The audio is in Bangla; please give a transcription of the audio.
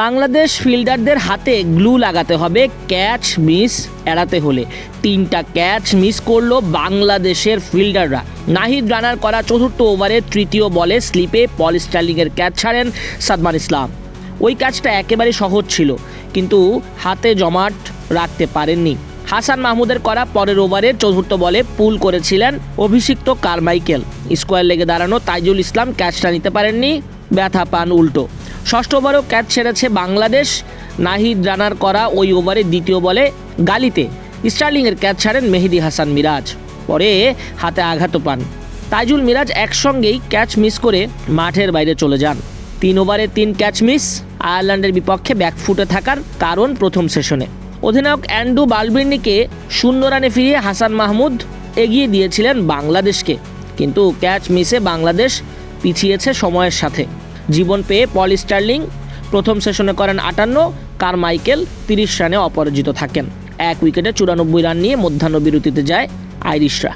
বাংলাদেশ ফিল্ডারদের হাতে গ্লু লাগাতে হবে ক্যাচ মিস এড়াতে হলে। তিনটা ক্যাচ মিস করল বাংলাদেশের ফিল্ডাররা। নাহিদ রানার করা চতুর্থ ওভারে তৃতীয় বলে স্লিপে পল স্টার্লিংয়ের ক্যাচ ছাড়েন সাদমান ইসলাম। ওই ক্যাচটা একেবারে সহজ ছিল, কিন্তু হাতে জমাট রাখতে পারেননি। হাসান মাহমুদের করা পরের ওভারে চতুর্থ বলে পুল করেছিলেন অভিষিক্ত কারমাইকেল। স্কোয়ার লেগে দাঁড়ানো তাইজুল ইসলাম ক্যাচটা নিতে পারেননি, ব্যথা পান উল্টো। ষষ্ঠ ওভারও ক্যাচ ছেড়েছে বাংলাদেশ। নাহিদ রানার করা ওই ওভারে দ্বিতীয় বলে গালিতে স্টার্লিংয়ের ক্যাচ ছাড়েন মেহেদি হাসান মিরাজ। পরে হাতে আঘাতও পান। তাইজুল মিরাজ একসঙ্গেই ক্যাচ মিস করে মাঠের বাইরে চলে যান। তিন ওভারে তিন ক্যাচ মিস, আয়ারল্যান্ডের বিপক্ষে ব্যাকফুটে থাকার কারণ প্রথম সেশনে। অধিনায়ক অ্যান্ডু বালবির্নিকে শূন্য রানে ফিরিয়ে হাসান মাহমুদ এগিয়ে দিয়েছিলেন বাংলাদেশকে। কিন্তু ক্যাচ মিসে বাংলাদেশ পিছিয়েছে সময়ের সাথে। জীবন পেয়ে পল স্টার্লিং প্রথম সেশনে করেন আটান্ন, কার মাইকেল তিরিশ রানে অপরাজিত থাকেন। এক উইকেটে চুরানব্বই রান নিয়ে মধ্যাহ্ন বিরতিতে যায় আইরিশরা।